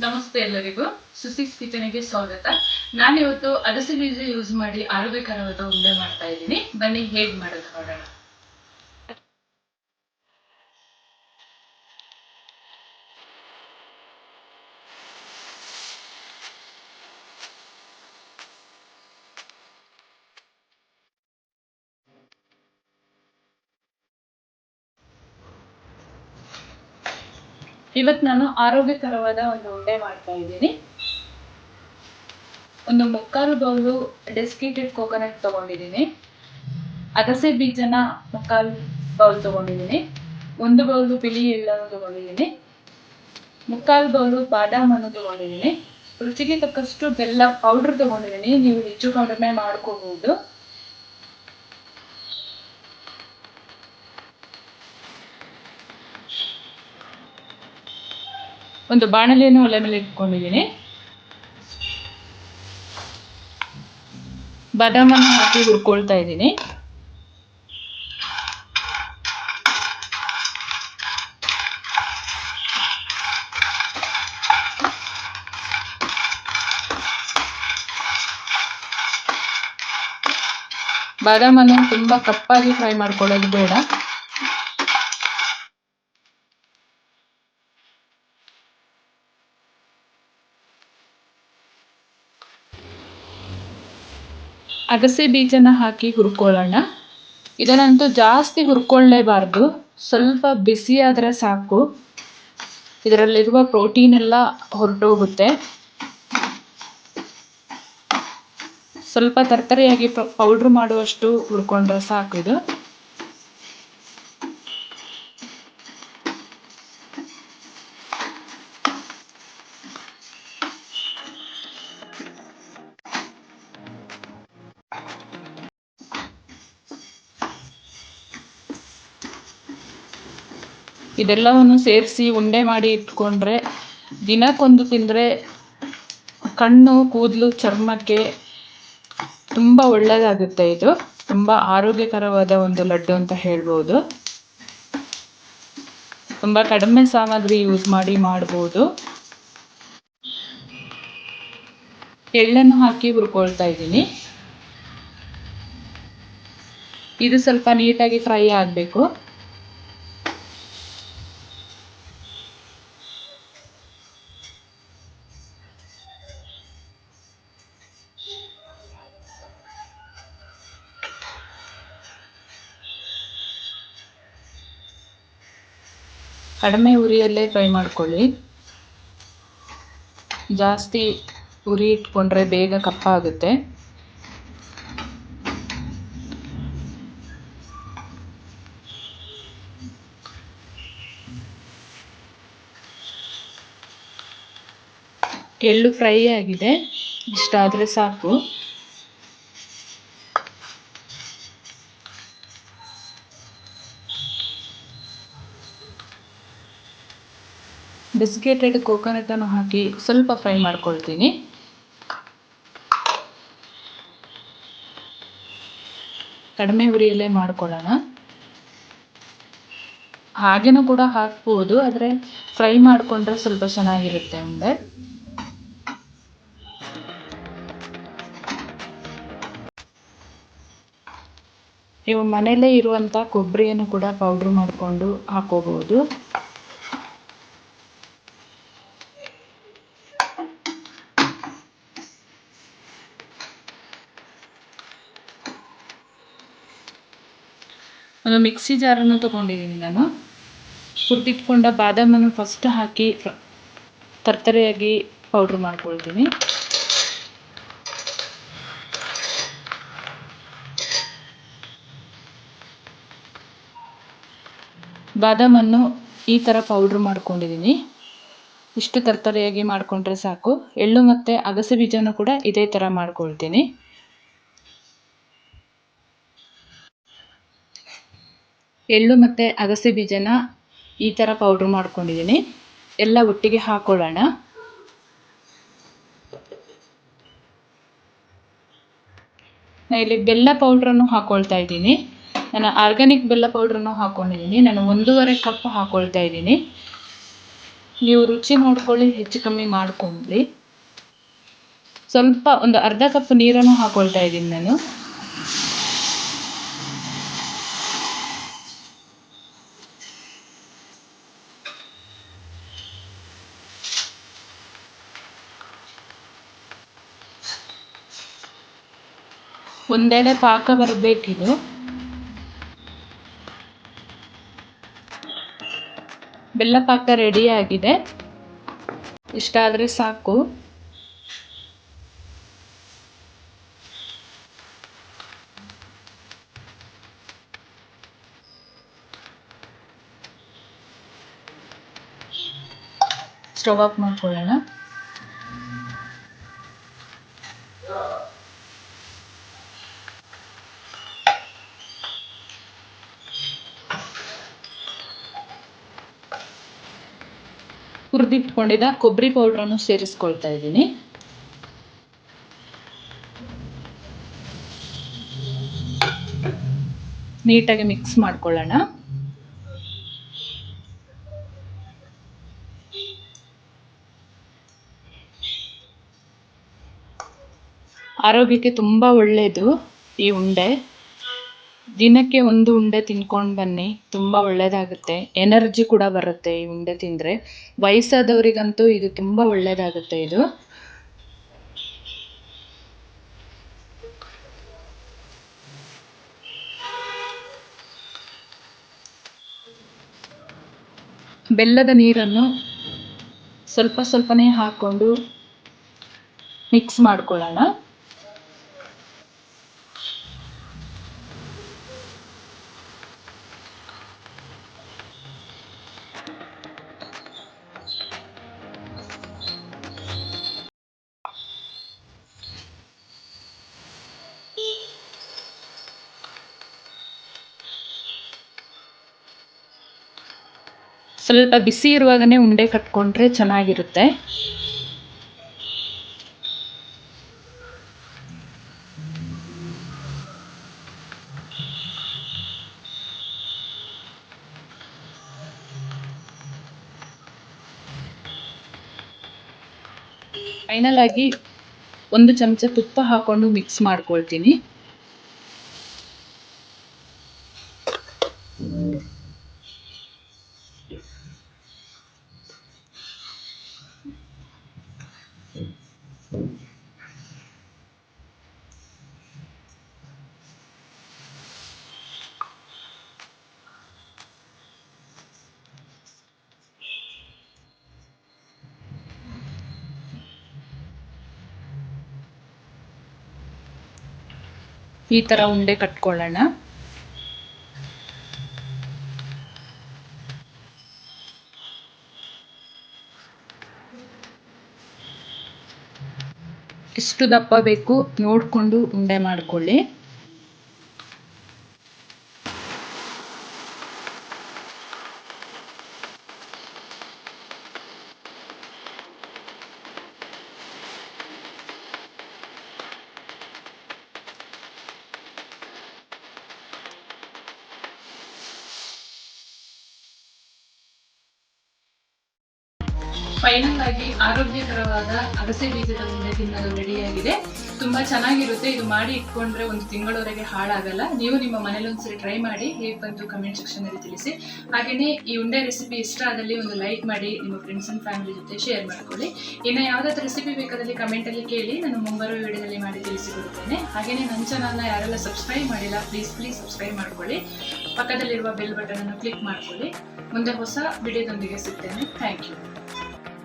ನಮಸ್ತೆ ಎಲ್ಲರಿಗೂ. ಸುಸಿ ಕಿಚನಿಗೆ ಸ್ವಾಗತ. ನಾನಿವತ್ತು ಅಗಸೆ ಬೀಜ ಯೂಸ್ ಮಾಡಿ ಆರೋಗ್ಯಕರವಾದ ಉಂಡೆ ಮಾಡ್ತಾ ಇದ್ದೀನಿ. ಬನ್ನಿ, ಹೇಗೆ ಮಾಡೋದು ನೋಡೋಣ. ಇವತ್ತು ನಾನು ಆರೋಗ್ಯಕರವಾದ ಒಂದು ಉಂಡೆ ಮಾಡ್ತಾ ಇದ್ದೀನಿ. ಒಂದು ಮುಕ್ಕಾಲು ಬೌಲು ಡೆಸ್ಕಿಟೆಡ್ ಕೋಕೋನಟ್ ತಗೊಂಡಿದ್ದೀನಿ. ಅಗಸೆ ಬೀಜನ ಮುಕ್ಕಾಲು ಬೌಲ್ ತಗೊಂಡಿದ್ದೀನಿ. ಒಂದು ಬೌಲು ಬಿಳಿ ಎಳ್ಳನ್ನು ತಗೊಂಡಿದ್ದೀನಿ. ಮುಕ್ಕಾಲು ಬೌಲು ಬಾದಾಮನ್ನು ತಗೊಂಡಿದ್ದೀನಿ. ರುಚಿಗೆ ತಕ್ಕಷ್ಟು ಬೆಲ್ಲ ಪೌಡ್ರ್ ತಗೊಂಡಿದ್ದೀನಿ. ನೀವು ಹೆಚ್ಚು ಕಡಿಮೆ ಮಾಡ್ಕೋಬಹುದು. ಒಂದು ಬಾಣಲೆಯನ್ನು ಒಲೆ ಮೇಲೆ ಇಟ್ಕೊಂಡಿದ್ದೀನಿ. ಬಾದಾಮನ್ನು ಹಾಕಿ ಹುರ್ಕೊಳ್ತಾ ಇದ್ದೀನಿ. ಬಾದಾಮನ್ನು ತುಂಬಾ ಕಪ್ಪಾಗಿ ಫ್ರೈ ಮಾಡ್ಕೊಳ್ಳೋದು ಬೇಡ. ಅಗಸೆ ಬೀಜನ ಹಾಕಿ ಹುರ್ಕೊಳ್ಳೋಣ. ಇದನ್ನಂತೂ ಜಾಸ್ತಿ ಹುರ್ಕೊಳ್ಳೇಬಾರ್ದು. ಸ್ವಲ್ಪ ಬಿಸಿ ಆದರೆ ಸಾಕು. ಇದರಲ್ಲಿರುವ ಪ್ರೋಟೀನ್ ಎಲ್ಲ ಹೊರಟೋಗುತ್ತೆ. ಸ್ವಲ್ಪ ತರಕಾರಿಯಾಗಿ ಪೌಡ್ರ್ ಮಾಡುವಷ್ಟು ಹುರ್ಕೊಂಡ್ರೆ ಸಾಕು ಇದು. ಇದೆಲ್ಲವನ್ನು ಸೇರಿಸಿ ಉಂಡೆ ಮಾಡಿ ಇಟ್ಕೊಂಡ್ರೆ ದಿನಕ್ಕೊಂದು ತಿಂದರೆ ಕಣ್ಣು, ಕೂದಲು, ಚರ್ಮಕ್ಕೆ ತುಂಬ ಒಳ್ಳೆಯದಾಗುತ್ತೆ ಇದು. ತುಂಬ ಆರೋಗ್ಯಕರವಾದ ಒಂದು ಲಡ್ಡು ಅಂತ ಹೇಳ್ಬೋದು. ತುಂಬ ಕಡಿಮೆ ಸಾಮಗ್ರಿ ಯೂಸ್ ಮಾಡಿ ಮಾಡ್ಬೋದು. ಎಳ್ಳನ್ನು ಹಾಕಿ ಹುರ್ಕೊಳ್ತಾ ಇದ್ದೀನಿ. ಇದು ಸ್ವಲ್ಪ ನೀಟಾಗಿ ಫ್ರೈ ಆಗಬೇಕು. ಕಡಿಮೆ ಉರಿಯಲ್ಲೇ ಫ್ರೈ ಮಾಡ್ಕೊಳ್ಳಿ. ಜಾಸ್ತಿ ಉರಿ ಇಟ್ಕೊಂಡ್ರೆ ಬೇಗ ಕಪ್ಪಾಗುತ್ತೆ ಎಳ್ಳು ಫ್ರೈ ಆಗಿದೆ. ಇಷ್ಟಾದರೆ ಸಾಕು. ಬಿಸ್ಕೆಟೆಡ್ ಕೋಕೋನಟನ್ನು ಹಾಕಿ ಸ್ವಲ್ಪ ಫ್ರೈ ಮಾಡ್ಕೊಳ್ತೀನಿ. ಕಡಿಮೆ ಉರಿಯಲ್ಲೇ ಮಾಡ್ಕೊಳ್ಳೋಣ. ಹಾಗೇನೂ ಕೂಡ ಹಾಕ್ಬೋದು, ಆದರೆ ಫ್ರೈ ಮಾಡಿಕೊಂಡ್ರೆ ಸ್ವಲ್ಪ ಚೆನ್ನಾಗಿರುತ್ತೆ ಉಂಡೆ ನೀವು ಮನೆಯಲ್ಲೇ ಇರುವಂಥ ಕೊಬ್ಬರಿಯನ್ನು ಕೂಡ ಪೌಡ್ರ್ ಮಾಡಿಕೊಂಡು ಹಾಕೋಬಹುದು ಒಂದು ಮಿಕ್ಸಿ ಜಾರನ್ನು ತೊಗೊಂಡಿದ್ದೀನಿ ನಾನು. ಹುರಿದಿಟ್ಕೊಂಡ ಬಾದಾಮನ್ನು ಫಸ್ಟ್ ಹಾಕಿ ತರ್ತರೆಯಾಗಿ ಪೌಡ್ರ್ ಮಾಡ್ಕೊಳ್ತೀನಿ. ಬಾದಾಮನ್ನು ಈ ಥರ ಪೌಡ್ರ್ ಮಾಡ್ಕೊಂಡಿದ್ದೀನಿ. ಇಷ್ಟು ತರ್ತರೆಯಾಗಿ ಮಾಡಿಕೊಂಡ್ರೆ ಸಾಕು. ಎಳ್ಳು ಮತ್ತು ಅಗಸೆ ಬೀಜನೂ ಕೂಡ ಇದೇ ಥರ ಮಾಡ್ಕೊಳ್ತೀನಿ. ಎಳ್ಳು ಮತ್ತು ಅಗಸೆ ಬೀಜನ ಈ ಥರ ಪೌಡ್ರ್ ಮಾಡ್ಕೊಂಡಿದ್ದೀನಿ ಎಲ್ಲ ಒಟ್ಟಿಗೆ ಹಾಕೊಳ್ಳೋಣ. ನಾನು ಇಲ್ಲಿ ಬೆಲ್ಲ ಪೌಡ್ರನ್ನು ಹಾಕ್ಕೊಳ್ತಾ ಇದ್ದೀನಿ. ನಾನು ಆರ್ಗ್ಯಾನಿಕ್ ಬೆಲ್ಲ ಪೌಡ್ರನ್ನು ಹಾಕ್ಕೊಂಡಿದ್ದೀನಿ ನಾನು ಒಂದೂವರೆ ಕಪ್ ಹಾಕ್ಕೊಳ್ತಾ ಇದ್ದೀನಿ. ನೀವು ರುಚಿ ನೋಡ್ಕೊಳ್ಳಿ, ಹೆಚ್ಚು ಕಮ್ಮಿ ಮಾಡ್ಕೊಂಡ್ರಿ. ಸ್ವಲ್ಪ ಒಂದು ಅರ್ಧ ಕಪ್ ನೀರನ್ನು ಹಾಕ್ಕೊಳ್ತಾ ಇದ್ದೀನಿ ನಾನು. ಒಂದೆಡೆ ಪಾಕ ಬರಬೇಕಿದು. ಬೆಲ್ಲ ಪಾಕ ರೆಡಿ ಆಗಿದೆ. ಇಷ್ಟ ಆದರೆ ಸಾಕು. ಸ್ಟವ್ ಆಫ್ ಮಾಡ್ಕೊಳ್ಳೋಣ. ಹುರಿದಿಟ್ಕೊಂಡಿದ್ದ ಕೊಬ್ಬರಿ ಪೌಡ್ರನ್ನು ಸೇರಿಸ್ಕೊಳ್ತಾ ಇದ್ದೀನಿ. ನೀಟಾಗಿ ಮಿಕ್ಸ್ ಮಾಡ್ಕೊಳ್ಳೋಣ. ಆರೋಗ್ಯಕ್ಕೆ ತುಂಬ ಒಳ್ಳೆಯದು ಈ ಉಂಡೆ. ದಿನಕ್ಕೆ ಒಂದು ಉಂಡೆ ತಿನ್ಕೊಂಡು ಬನ್ನಿ, ತುಂಬ ಒಳ್ಳೆಯದಾಗುತ್ತೆ ಎನರ್ಜಿ ಕೂಡ ಬರುತ್ತೆ ಈ ಉಂಡೆ ತಿಂದರೆ. ವಯಸ್ಸಾದವರಿಗಂತೂ ಇದು ತುಂಬ ಒಳ್ಳೆಯದಾಗುತ್ತೆ ಇದು. ಬೆಲ್ಲದ ನೀರನ್ನು ಸ್ವಲ್ಪ ಸ್ವಲ್ಪನೇ ಹಾಕ್ಕೊಂಡು ಮಿಕ್ಸ್ ಮಾಡ್ಕೊಳ್ಳೋಣ. ಸ್ವಲ್ಪ ಬಿಸಿ ಇರುವಾಗನೆ ಉಂಡೆ ಕಟ್ಕೊಂಡ್ರೆ ಚೆನ್ನಾಗಿರುತ್ತೆ. ಫೈನಲ್ ಆಗಿ ಒಂದು ಚಮಚ ತುಪ್ಪ ಹಾಕೊಂಡು ಮಿಕ್ಸ್ ಮಾಡ್ಕೊಳ್ತೀನಿ. ಈ ಥರ ಉಂಡೆ ಕಟ್ಕೊಳ್ಳೋಣ. ಎಷ್ಟು ದಪ್ಪ ಬೇಕು ನೋಡಿಕೊಂಡು ಉಂಡೆ ಮಾಡ್ಕೊಳ್ಳಿ. ಫೈನಲ್ ಆಗಿ ಆರೋಗ್ಯಕರವಾದ ಅಗಸೆ ಬೀಜದ ಉಂಡೆ ತಿನ್ನಲು ರೆಡಿಯಾಗಿದೆ ತುಂಬಾ ಚೆನ್ನಾಗಿರುತ್ತೆ. ಇದು ಮಾಡಿ ಇಟ್ಕೊಂಡ್ರೆ ಒಂದು ತಿಂಗಳವರೆಗೆ ಹಾಳಾಗಲ್ಲ. ನೀವು ನಿಮ್ಮ ಮನೇಲಿ ಒಂದ್ಸರಿ ಟ್ರೈ ಮಾಡಿ ಹೇಗೆ ಬಂತು ಕಮೆಂಟ್ ಸೆಕ್ಷನ್ ಅಲ್ಲಿ ತಿಳಿಸಿ. ಹಾಗೆಯೇ ಈ ಉಂಡೆ ರೆಸಿಪಿ ಇಷ್ಟ ಆದಲ್ಲಿ ಒಂದು ಲೈಕ್ ಮಾಡಿ ನಿಮ್ಮ ಫ್ರೆಂಡ್ಸ್ ಅಂಡ್ ಫ್ಯಾಮಿಲಿ ಜೊತೆ ಶೇರ್ ಮಾಡ್ಕೊಳ್ಳಿ. ಇನ್ನು ಯಾವ್ದಾದ್ರು ರೆಸಿಪಿ ಬೇಕಾದಲ್ಲಿ ಕಮೆಂಟ್ ಅಲ್ಲಿ ಕೇಳಿ, ನಾನು ಮುಂಬರುವ ವಿಡಿಯೋದಲ್ಲಿ ಮಾಡಿ ತಿಳಿಸಿಕೊಡುತ್ತೇನೆ. ಹಾಗೆಯೇ ನನ್ನ ಚಾನಲ್ನ ಯಾರೆಲ್ಲ ಸಬ್ಸ್ಕ್ರೈಬ್ ಮಾಡಿಲ್ಲ ಪ್ಲೀಸ್ ಪ್ಲೀಸ್ ಸಬ್ಸ್ಕ್ರೈಬ್ ಮಾಡ್ಕೊಳ್ಳಿ. ಪಕ್ಕದಲ್ಲಿರುವ ಬೆಲ್ ಬಟನ್ ಅನ್ನು ಕ್ಲಿಕ್ ಮಾಡ್ಕೊಳ್ಳಿ. ಮುಂದೆ ಹೊಸ ವಿಡಿಯೋದೊಂದಿಗೆ ಸಿಗ್ತೇನೆ. Thank you